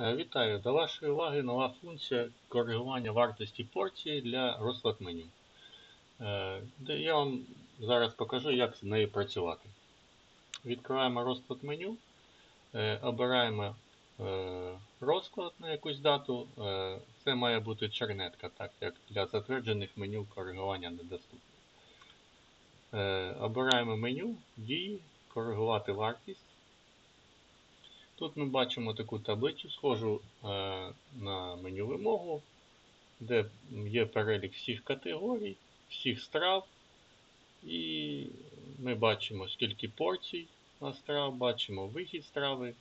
Е, Вітаю! До вашої уваги нова функція коригування вартості порції для розклад меню. Е, Я вам зараз покажу, як з нею працювати. Відкриваємо розклад меню, е, обираємо розклад на якусь дату. Це має бути чернетка, так як для затверджених меню коригування недоступно. Е, Обираємо меню, дії, коригувати вартість. Тут ми бачимо таку таблицю, схожу е, на меню вимогу, де є перелік всіх категорій, всіх страв. І ми бачимо, скільки порцій на страв, бачимо вихід страви,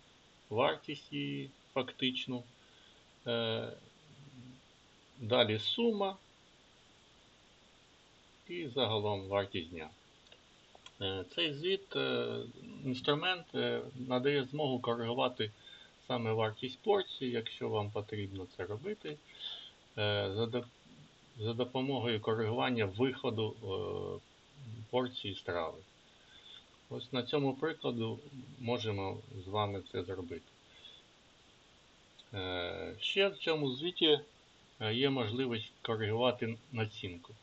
вартість її фактичну. Е, далі сума і загалом вартість дня. Е, Цей звіт, е, інструмент е, надає змогу коригувати саме вартість порції, якщо вам потрібно це робити, за допомогою коригування виходу порції страви. Ось на цьому прикладу можемо з вами це зробити. Ще в цьому звіті є можливість коригувати націнку.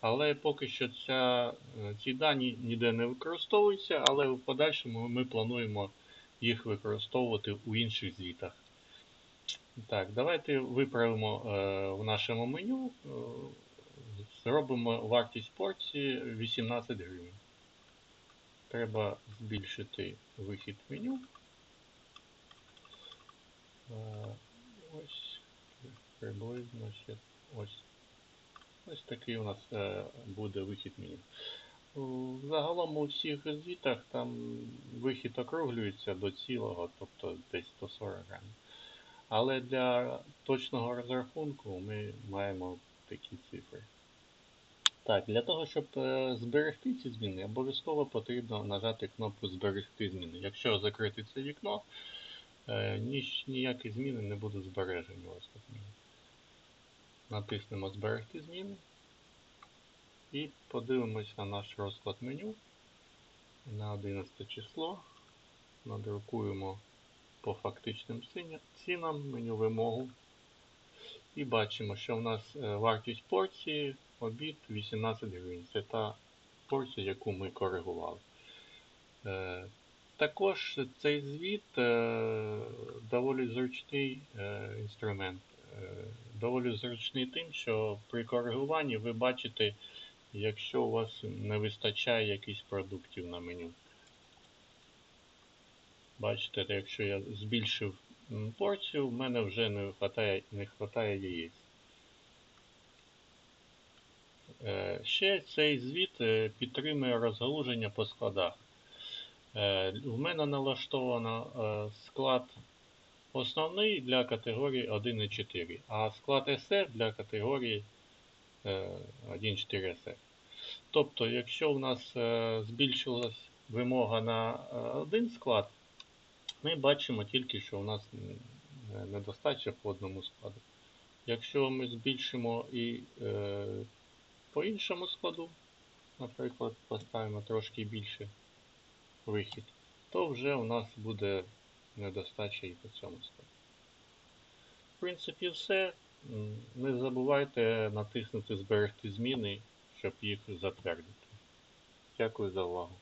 Але поки що ця, е, ці дані ніде не використовуються, але в подальшому ми плануємо їх використовувати у інших звітах. Так, давайте виправимо е, в нашому меню, е, зробимо вартість порції 18 гривень. Треба збільшити вихід меню. Е, ось приблизно ось. Ось такий у нас е, буде вихід меню. У- Загалом у всіх звітах там вихід округлюється до цілого, тобто десь 140 грамів. Але для точного розрахунку ми маємо такі цифри. Так, для того, щоб е, зберегти ці зміни, обов'язково потрібно нажати кнопку Зберегти зміни. Якщо закрити це вікно, е, ніякі зміни не будуть збережені у вас. Натиснемо Зберегти зміни. І подивимось на наш розклад меню на 11 число. Надрукуємо по фактичним цінам меню вимогу. І бачимо, що в нас е, вартість порції обід 18 гривень. Це та порція, яку ми коригували. Е, Також цей звіт е, доволі зручний інструмент. Доволі зручний тим, що при коригуванні ви бачите, якщо у вас не вистачає якихось продуктів на меню. Бачите, якщо я збільшив порцію, в мене вже не вистачає, не вистачає яєць. Е, Ще цей звіт е, підтримує розгалуження по складах. Е, В мене налаштовано склад основний для категорії 1 і 4, а склад SF для категорії е, 1.4 SF. Тобто, якщо у нас е, збільшилась вимога на е, один склад, ми бачимо тільки, що у нас недостача по одному складу. Якщо ми збільшимо і е, по іншому складу, наприклад, поставимо трошки більше вихід, то вже у нас буде недостача і по цьому складу. В принципі, все. Не забувайте натиснути Зберегти зміни, щоб їх затвердити. Дякую за увагу.